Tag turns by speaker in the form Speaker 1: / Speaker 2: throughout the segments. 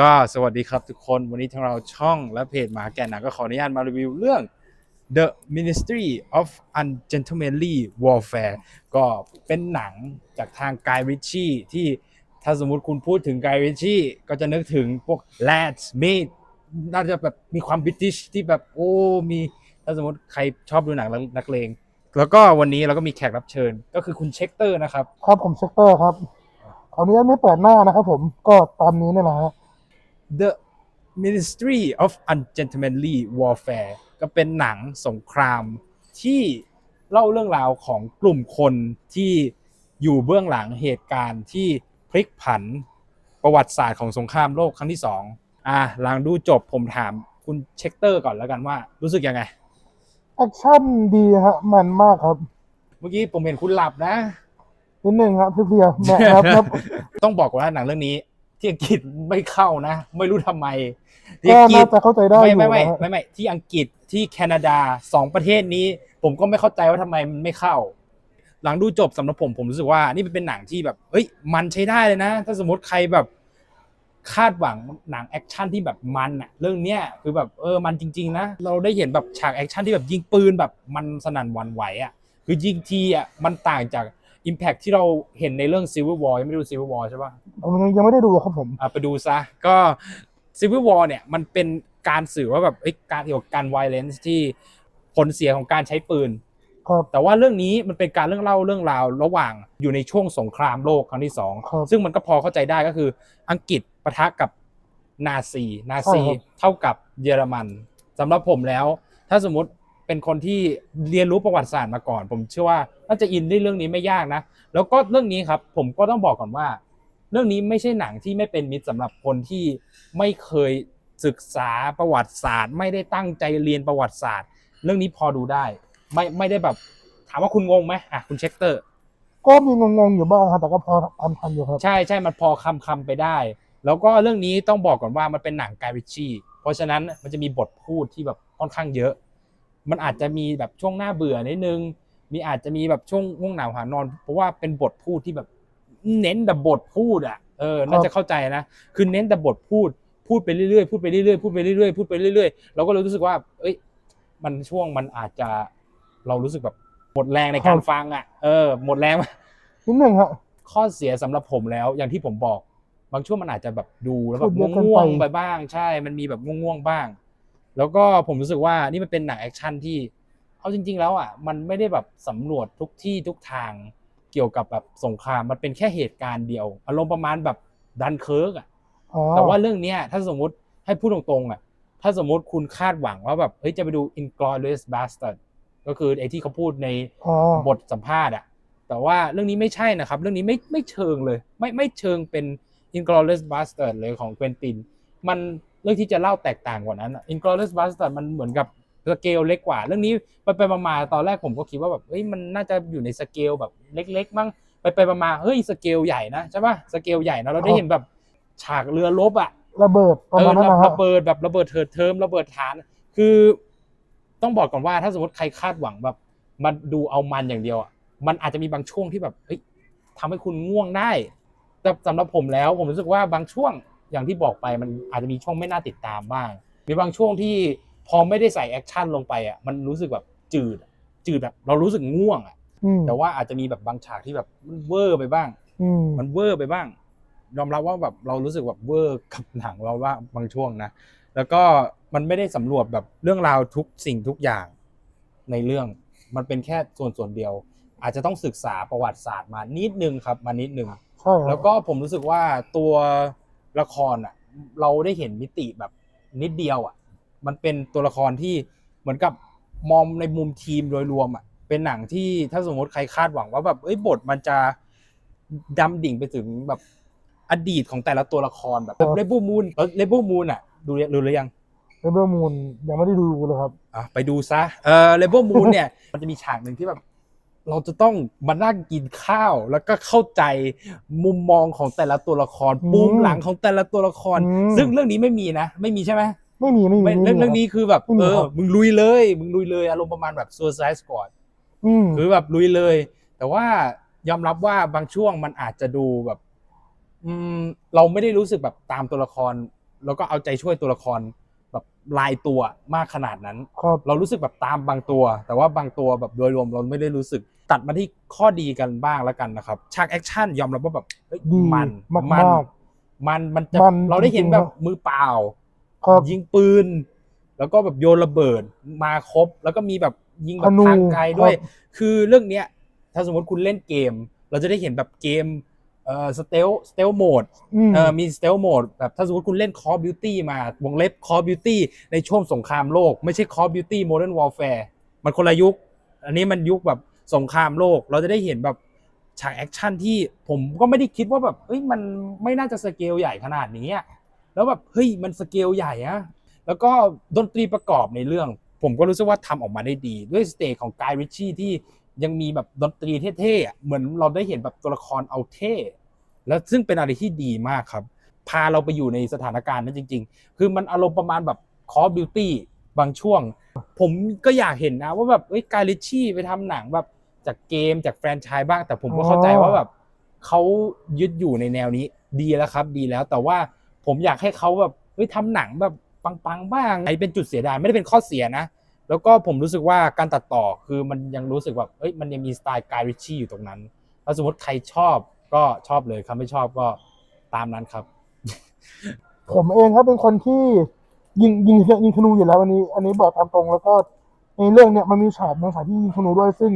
Speaker 1: ก็สวัสดีครับทุกคนวันนี้ทางเราช่องและเพจหมาแก่หนังก็ขออนุญาตมารีวิวเรื่อง The Ministry of Ungentlemanly Warfare ก็เป็นหนังจากทางกายริชชี่ที่ถ้าสมมุติคุณพูดถึงกายริชชี่ก็จะนึกถึงพวก Lads Meat น่าจะแบบมีความบิติชที่แบบโอ้มีถ้าสมมติใครชอบดูหนังนักเลง แล้วก็วันนี้เราก็มีแขกรับเชิญก็คือคุณเช็คเตอร์นะครับ
Speaker 2: ครับผมเชคเตอร์ครับขออนุญาตไม่เปิดหน้านะครับผมก็ตามนี้เนี่ยนะฮะ
Speaker 1: The Ministry of Ungentlemanly Warfare ก็เป็นหนังสงครามที่เล่าเรื่องราวของกลุ่มคนที่อยู่เบื้องหลังเหตุการณ์ที่พลิกผันประวัติศาสตร์ของสงครามโลกครั้งที่สองอะหลังดูจบผมถามคุณเช็คเตอร์ก่อนแล้วกันว่า รู้สึกยังไง
Speaker 2: แอคชั่นดีฮะมันมากครับ
Speaker 1: เมื่อกี้ผมเห็นคุณหลับนะ
Speaker 2: นิดนึงครับพี่เพียแม่ครับครับ
Speaker 1: ต้องบอกว่าหนังเรื่องนี้ ที่อังกฤษไม่เข้านะ ไม่รู้ทำไมที่
Speaker 2: ก็
Speaker 1: อังกฤ
Speaker 2: น่า
Speaker 1: ษ
Speaker 2: จะเข้าใจได้อ
Speaker 1: ไม่
Speaker 2: ยู่
Speaker 1: ไม่ไม่
Speaker 2: นะฮะ
Speaker 1: ไม่ไม่ที่อังกฤษที่แคนาดาสองประเทศนี้ ผมก็ไม่เข้าใจว่าทำไมมันไม่เข้า หลังดูจบสำหรับผมผมรู้สึกว่า นี่เป็นหนังที่แบบเฮ้ยมันใช้ได้เลยนะ ถ้าสมมติใครแบบคาดหวังหนังแอคชั่นที่แบบมันอะเรื่องเนี้ยคือแบบเออมันจริงๆนะเราได้เห็นแบบฉากแอคชั่นที่แบบยิงปืนแบบมันสนั่นหวั่นไหวอะคือยิงทีอะมันต่างจาก Impact ที่เราเห็นในเรื่อง Civil War ยังไม่ดู Civil War ใช่ปะ
Speaker 2: ผมยังไม่ได้ดูครับผม
Speaker 1: อะไปดูซะ ก็ Civil War เนี่ยมันเป็นการสื่อว่าแบบเอ้ยการเกี่ยวกับการ violence ที่ผลเสียของการใช้ปืน
Speaker 2: ครับ
Speaker 1: แต่ว่าเรื่องนี้มันเป็นการเรื่องเล่าเรื่องราวระหว่างอยู่ในช่วงสงครามโลกครั้งที่สอง
Speaker 2: ครับ
Speaker 1: ซึ่งมันก็พอเข้าใจได้ก็คือ อังกฤษปะทะกับนาซี นาซี
Speaker 2: ใช่ครับ
Speaker 1: เท่ากับเยอรมันสำหรับผมแล้ว ถ้าสมมติ เป็นคนที่เรียนรู้ประวัติศาสตร์มาก่อน ผมเชื่อว่าน่าจะอินในเรื่องนี้ไม่ยากนะ แล้วก็เรื่องนี้ครับผมก็ต้องบอกก่อนว่า เรื่องนี้ไม่ใช่หนังที่ไม่เป็นมิตรสำหรับคนที่ไม่เคยศึกษาประวัติศาสตร์ ไม่ได้ตั้งใจเรียนประวัติศาสตร์ เรื่องนี้พอดูได้ ไม่ไม่ได้แบบถามว่าคุณงงไหมอะคุณเช็คเตอร์
Speaker 2: ก็มีงงๆอยู่บ้างครับแต่ก็พอตามทันอยู่ครับ
Speaker 1: ใช่ใช่มันพอคำคำไปได้ แล้วก็เรื่องนี้ต้องบอกก่อนว่ามันเป็นหนังกายริชชี่เพราะฉะนั้นมันจะมีบทพูดที่แบบค่อนข้างเยอะ มันอาจจะมีแบบช่วงหน้าเบื่อนิดนึง มีอาจจะมีแบบช่วงง่วงหนาวหานอน เพราะว่าเป็นบทพูดที่แบบ เน้นแต่บทพูดอะเออน่าจะเข้าใจนะคือเน้นแต่บทพูดพูดไปเรื่อยๆพูดไปเรื่อยๆพูดไปเรื่อยๆพูดไปเรื่อยๆเราก็เลยรู้สึกว่า เอ้ย มันช่วงมันอาจจะเรารู้สึกแบบหมดแรงในการฟังอะ เออ หมดแรง
Speaker 2: นิดนึงฮะ
Speaker 1: ข้อเสียสำหรับผมแล้ว อย่างที่ผมบอก บางช่วงมันอาจจะแบบดูแล้วแบบ
Speaker 2: พูดเยอะเกิน
Speaker 1: ง่วง
Speaker 2: ไป
Speaker 1: ๆไปบ้าง ใช่ มันมีแบบง่วงๆบ้าง แล้วก็ผมรู้สึกว่านี่มันเป็นหนังแอคชั่นที่เอาจริง ๆ แล้วอะมันไม่ได้แบบสำรวจทุกที่ทุกทางเกี่ยวกับแบบสงครามมันเป็นแค่เหตุการณ์เดียวอารมณ์ประมาณแบบดันเคิร์กอะแต่ว่าเรื่องเนี้ยถ้าสมมติให้พูดตรงๆอะถ้าสมมติคุณคาดหวังว่าแบบเฮ้ยจะไปดู Inglorious Bastard ก็คือไอ้ที่เขาพูดใน
Speaker 2: บ
Speaker 1: ทสัมภาษณ์อะแต่ว่าเรื่องนี้ไม่ใช่นะครับ เรื่องนี้ไม่ไม่เชิงเลย ไม่ไม่เชิงเป็น Inglorious Bastard เลยของเควินติน มัน เรื่องที่จะเล่าแตกต่างกว่านั้นอะ Inglourious Bastard มันเหมือนกับสเกลเล็กกว่า เรื่องนี้ไปไปมาๆตอนแรกผมก็คิดว่าแบบเฮ้ยมันน่าจะอยู่ในสเกลแบบเล็กๆมั้งไปไปมาๆเฮ้ยสเกลใหญ่นะใช่ปะสเกลใหญ่นะเราได้เห็นแบบฉากเรือรบอะ
Speaker 2: ระเบิดประ
Speaker 1: เอ
Speaker 2: มา
Speaker 1: อ
Speaker 2: ณนั้นนะ
Speaker 1: ระ
Speaker 2: ฮะ
Speaker 1: ระเบิดแบบระเบิดเถิดเทิมระเบิดฐาน คือต้องบอกก่อนว่าถ้าสมมติใครคาดหวังแบบมาดูเอามันอย่างเดียวอะมันอาจจะมีบางช่วงที่แบบเฮ้ยทำให้คุณง่วงได้แต่สำหรับผมแล้วผมรู้สึกว่าบางช่วง อย่างที่บอกไปมันอาจจะมีช่วงไม่น่าติดตามบ้างมีบางช่วงที่พอไม่ได้ใส่แอคชั่นลงไปอะมันรู้สึกแบบจืดอะจืดแบบเรารู้สึกง่วงอะ
Speaker 2: อืม
Speaker 1: แต่ว่าอาจจะมีแบบบางฉากที่แบบมันเวอร์ไปบ้าง
Speaker 2: อืม
Speaker 1: มันเวอร์ไปบ้าง ยอมรับว่าแบบเรารู้สึกแบบเวอร์กับหนังเราว่าบางช่วงนะแล้วก็มันไม่ได้สำรวจแบบเรื่องราวทุกสิ่งทุกอย่างในเรื่อง มันเป็นแค่ส่วนส่วนเดียว อาจจะต้องศึกษาประวัติศาสตร์มานิดนึงครับ มานิดนึง
Speaker 2: ใช่ครับ
Speaker 1: แล้วก็ผมรู้สึกว่าตัว ละครอะ เราได้เห็นมิติแบบนิดเดียวอะ มันเป็นตัวละครที่เหมือนกับมองในมุมทีมโดยรวมอะ เป็นหนังที่ถ้าสมมติใครคาดหวังว่าแบบเอ้ยบทมันจะดำดิ่งไปถึงแบบอดีตของแต่ละตัวละครแบบเลเบลมูนเลเบลมูนอะ ดูดูหรือยัง
Speaker 2: เรเบลมูนยังไม่ได้ดูเลยครับ
Speaker 1: อะไปดูซะเออเลเวลมูนเนี่ยมันจะมีฉากหนึ่งที่แบบ เราจะต้องมานั่งกินข้าวแล้วก็เข้าใจมุมมองของแต่ละตัวละคร
Speaker 2: อืม
Speaker 1: ปูมหลังของแต่ละตัวละคร
Speaker 2: อืม
Speaker 1: ซึ่งเรื่องนี้ไม่มีนะ ไม่มีใช่ไหม
Speaker 2: ไม่มีไม่มี
Speaker 1: ไม่เรื่อง
Speaker 2: ไม่มี
Speaker 1: เรื่องนี้คือแบบ
Speaker 2: ไม่มี
Speaker 1: เออ
Speaker 2: ครับ
Speaker 1: มึงลุยเลย มึงลุยเลยอารมณ์ประมาณแบบ Suicide Squad
Speaker 2: อืม
Speaker 1: คือแบบลุยเลย แต่ว่ายอมรับว่าบางช่วงมันอาจจะดูแบบ อืม เราไม่ได้รู้สึกแบบตามตัวละคร แล้วก็เอาใจช่วยตัวละครแบบ ลายตัวมากขนาดนั้น
Speaker 2: ครับ
Speaker 1: เรารู้สึกแบบตามบางตัว แต่ว่าบางตัวแบบโดยรวมเราไม่ได้รู้สึกตัดมาที่ข้อดีกันบ้างแล้วกันนะครับฉากแอคชั่นยอมรับว่าแบบเฮ้ย
Speaker 2: ดี
Speaker 1: มัน
Speaker 2: มาก
Speaker 1: มัน
Speaker 2: มาก
Speaker 1: มันมันจะ
Speaker 2: มัน
Speaker 1: เราได้เห็น
Speaker 2: จริงๆ
Speaker 1: แบบ
Speaker 2: นะ
Speaker 1: มือเปล่า
Speaker 2: ครับ
Speaker 1: ยิงปืน แล้วก็แบบโยนระเบิดมาครบ แล้วก็มีแบบยิงแบ
Speaker 2: ธ
Speaker 1: บ
Speaker 2: นู
Speaker 1: ทางไกลด้วย
Speaker 2: ครับ
Speaker 1: คือเรื่องเนี้ยถ้าสมมติคุณเล่นเกม เราจะได้เห็นแบบเกม เอ่อสเตลสเตลโหมด
Speaker 2: อืม
Speaker 1: เออมีสเตลโหมดแบบถ้าสมมติคุณเล่น Call of Duty มาวงเล็บ Call of Duty ในช่วงสงครามโลก ไม่ใช่ Call of Duty Modern Warfare มันคนละยุค อันนี้มันยุคแบบสงครามโลก เราจะได้เห็นแบบฉากแอคชั่นที่ผมก็ไม่ได้คิดว่าแบบเฮ้ยมันไม่น่าจะสเกลใหญ่ขนาดนี้อะแล้วแบบเฮ้ยมันสเกลใหญ่อะแล้วก็ดนตรีประกอบในเรื่อง ผมก็รู้สึกว่าทำออกมาได้ดี ด้วยสเตจของกายริชชี่ที่ ยังมีแบบดนตรีเท่ๆอะเหมือนเราได้เห็นแบบตัวละครเอาเท่ แล้วซึ่งเป็นอะไรที่ดีมากครับ พาเราไปอยู่ในสถานการณ์นั้นจริง ๆ คือมันอารมณ์ประมาณแบบ Call of Duty บางช่วง ผมก็อยากเห็นนะว่าแบบเอ้ยกายริชชี่ไปทำหนังแบบจากเกมจากแฟรนไชส์บ้าง แต่ผมก็เข้าใจว่าแบบเขายึดอยู่ในแนวนี้ดีแล้วครับ ดีแล้วแต่ว่าผมอยากให้เขาแบบเฮ้ยทำหนังแบบปังๆบ้างไอ้เป็นจุดเสียดายไม่ได้เป็นข้อเสียนะ แล้วก็ผมรู้สึกว่าการตัดต่อคือมันยังรู้สึกแบบเอ้ยมันยังมีสไตล์กายริชชี่อยู่ตรงนั้น ถ้าสมมติใครชอบก็ชอบเลยครับไม่ชอบก็ตามนั้นครับ
Speaker 2: ผมเองครับเป็นคนที่ยิงยิงยิงธนูอยู่แล้วอันนี้ อันนี้บอกตามตรงแล้วก็ในเรื่องเนี่ยมันมีฉากบางฉากที่ยิงธนูด้วยซึ่ง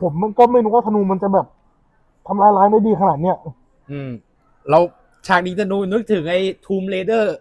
Speaker 2: ผมมันก็ไม่รู้ว่าธนูมันจะแบบทำลายล้างได้ดีขนาดเนี้ย
Speaker 1: อืม เราฉากนี้จะนูนึกถึงไอ้ทูมเ a เดอร์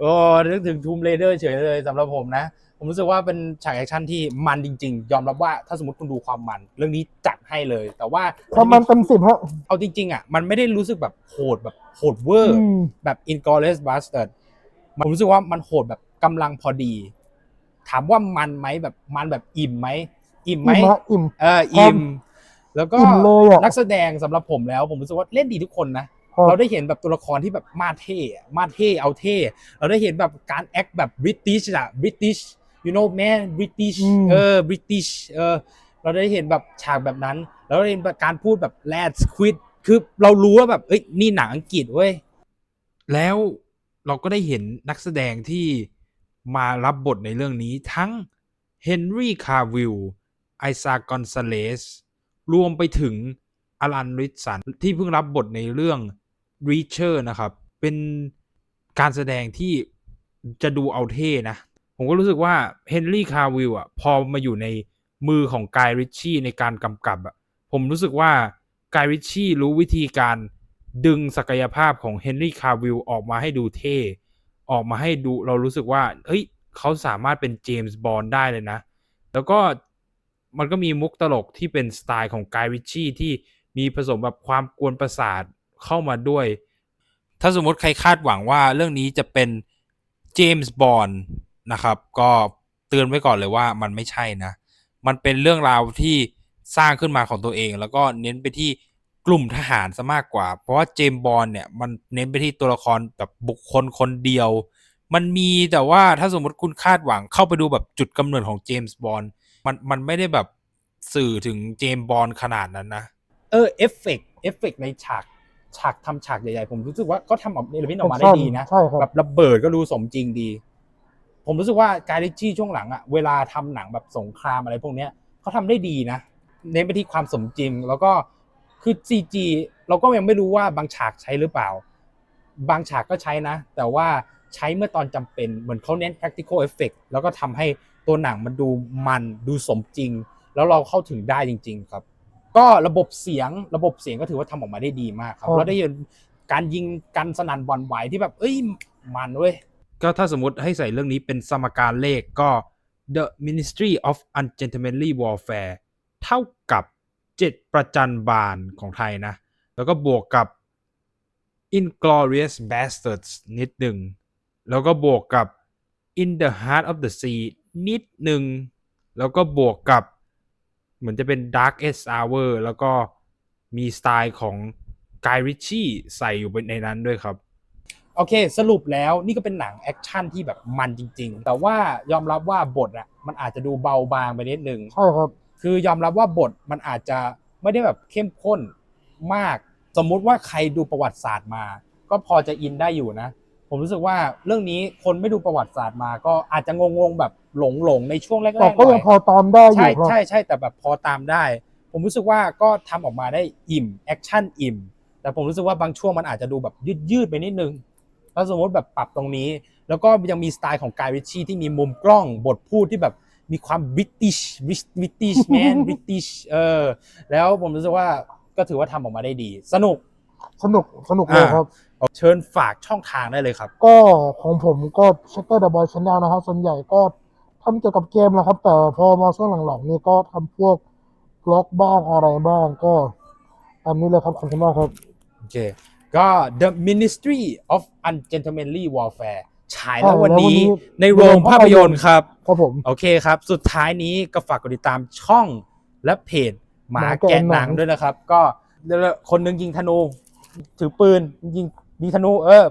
Speaker 1: โอ้นึกถึงทูมเ a เดอร์เฉยเลยสำหรับผมนะ ผมรู้สึกว่าเป็นฉากแอคชั่นที่มันจริง ๆ ยอมรับว่าถ้าสมมติคุณดูความมัน เรื่องนี้จัดให้เลย แต่ว่า
Speaker 2: ความมันเต็มสิบฮะ
Speaker 1: เอาจริง ๆ อะ มันไม่ได้รู้สึกแบบโหดแบบโหดเวอร์
Speaker 2: อืม
Speaker 1: แบบ Inglourious Bastard มันรู้สึกว่ามันโหดแบบกำลังพอดี ถามว่ามันไหมแบบมันแบบอิ่มไหมอิ่มไหม
Speaker 2: อิ่มฮะอิ่ม
Speaker 1: เอออิ่มแล้วก็
Speaker 2: อิ่มเลยอะ
Speaker 1: นักแสดงสำหรับผมแล้ว ผมรู้สึกว่าเล่นดีทุกคนนะ
Speaker 2: ครับ
Speaker 1: เราได้เห็นแบบตัวละครที่แบบมาเท่อะมาเท่เอาเท่ เราได้เห็นแบบการแอคแบบบริติชอะบริติช you know man British
Speaker 2: อืม
Speaker 1: เออบริติชเออเราได้เห็นแบบฉากแบบนั้น แล้วเราได้เห็นแบบการพูดแบบ let's quit คือเรารู้ว่าแบบเอ้ยนี่หนังอังกฤษเว้ยแล้วเราก็ได้เห็นนักแสดงที่มารับบทในเรื่องนี้ทั้งเฮนรี่คาวิลไอซากอนซาเลสรวมไปถึงอลันริชสันที่เพิ่งรับบทในเรื่อง Reacher นะครับ เป็นการแสดงที่จะดูเอาเท่นะ ผมก็รู้สึกว่าเฮนรี่คาวิลอะพอมาอยู่ในมือของกายริชชี่ในการกำกับอะผมรู้สึกว่ากายริชชี่รู้วิธีการดึงศักยภาพของเฮนรี่คาวิลออกมาให้ดูเท่ ออกมาให้ดูเรารู้สึกว่าเฮ้ยเขาสามารถเป็นเจมส์บอนด์ได้เลยนะ แล้วก็มันก็มีมุกตลกที่เป็นสไตล์ของกายริชชี่ที่มีผสมแบบความกวนประสาท เข้ามาด้วย ถ้าสมมติใครคาดหวังว่าเรื่องนี้จะเป็นเจมส์บอนด์นะครับ ก็เตือนไว้ก่อนเลยว่ามันไม่ใช่นะ มันเป็นเรื่องราวที่สร้างขึ้นมาของตัวเอง แล้วก็เน้นไปที่กลุ่มทหารซะมากกว่า เพราะว่าเจมส์บอนด์เนี่ยมันเน้นไปที่ตัวละครแบบบุคคลคนเดียว มันมีแต่ว่าถ้าสมมติคุณคาดหวังเข้าไปดูแบบจุดกำเนิดของเจมส์บอนด์มันมันไม่ได้แบบสื่อถึงเจมส์บอนด์ขนาดนั้นนะ เออเอฟเฟกเอฟเฟกในฉาก ฉากทำฉากใหญ่ๆผมรู้สึกว่าก็ทำออกเนรมิตออกมาได้ดีนะ
Speaker 2: ใช่ครับ
Speaker 1: แบบระเบิดก็ดูสมจริงดี ผมรู้สึกว่าการิชี่ช่วงหลังอะเวลาทำหนังแบบสงครามอะไรพวกเนี้ยเขาทำได้ดีนะเน้นไปที่ความสมจริง แล้วก็คือ CG เราก็ยังไม่รู้ว่าบางฉากใช้หรือเปล่า บางฉากก็ใช้นะ แต่ว่าใช้เมื่อตอนจำเป็นเหมือนเขาเน้น practical effect แล้วก็ทำให้ตัวหนังมันดูมันดูสมจริง แล้วเราเข้าถึงได้จริง ๆ ครับ ก็ระบบเสียงระบบเสียงก็ถือว่าทำออกมาได้ดีมากครับ
Speaker 2: ครับ
Speaker 1: เราได้เห็นการยิงกันสนั่นหวันไหวที่แบบ เอ้ยมันเว้ยก็ถ้าสมมติให้ใส่เรื่องนี้เป็นสมการเลขก็ The Ministry of Ungentlemanly Warfare เท่ากับ7ประจันบานของไทยนะ แล้วก็บวกกับ Inglorious Bastards นิดหนึ่ง แล้วก็บวกกับ In the Heart of the Sea นิดหนึ่ง แล้วก็บวกกับ เหมือนจะเป็น Darkest Hour แล้วก็มีสไตล์ของ Guy Ritchie ใส่อยู่ในนั้นด้วยครับ โอเค สรุปแล้วนี่ก็เป็นหนังแอคชั่นที่แบบมันจริง ๆ แต่ว่ายอมรับว่าบทอะมันอาจจะดูเบาบางไปนิดนึง
Speaker 2: ใช่ครับ
Speaker 1: คือยอมรับว่าบทมันอาจจะไม่ได้แบบเข้มข้นมาก สมมุติว่าใครดูประวัติศาสตร์มา ก็พอจะอินได้อยู่นะ ผมรู้สึกว่าเรื่องนี้คนไม่ดูประวัติศาสตร์มา ก็อาจจะงงๆแบบ หลงๆในช่วงแรกๆห
Speaker 2: แต่ก็
Speaker 1: น่
Speaker 2: ยัง
Speaker 1: อย
Speaker 2: พอตามได้อ
Speaker 1: ใช่
Speaker 2: ยู่ครับ
Speaker 1: ใช่ใช่แต่แบบพอตามได้ ผมรู้สึกว่าก็ทำออกมาได้อิ่มแอคชั่นอิ่ม แต่ผมรู้สึกว่าบางช่วงมันอาจจะดูแบบยืดยืดๆไปนิดนึงถ้าสมมติแบบปรับตรงนี้ แล้วก็ยังมีสไตล์ของกายริชชี่ที่มีมุมกล้องบทพูดที่แบบมีความบริติชบริติชแมนบริติชเออแล้วผมรู้สึกว่าก็ถือว่าทำออกมาได้ดี สนุก
Speaker 2: สนุกสนุกเลยครับ
Speaker 1: เชิญฝากช่องทางได้เลยครับ
Speaker 2: ก็ของผมก็ Shutter the Boy Channel นะครับส่วนใหญ่ก็ ทำเกี่ยวกับเกมนะครับ แต่พอมาช่วงหลังๆนี่ก็ทำพวกบล็อกบ้างอะไรบ้างก็ตามนี้เลยครับขอบคุณมากครับ
Speaker 1: โอเค ก็ The Ministry of Ungentlemanly Warfare ฉายแล้ววันนี้
Speaker 2: แล้ววันนี้
Speaker 1: ในโรงภาพยนตร์ครับ
Speaker 2: ครับผม
Speaker 1: โอเคครับ สุดท้ายนี้ก็ฝากกดติดตามช่องและเพจหมา
Speaker 2: หมา
Speaker 1: แกะ
Speaker 2: แกะ
Speaker 1: ห
Speaker 2: หนั
Speaker 1: นัง
Speaker 2: ง
Speaker 1: ด้วยนะครับ ก็คนหนึงยิงธนู ถือปืนยิงยิงธนูเออ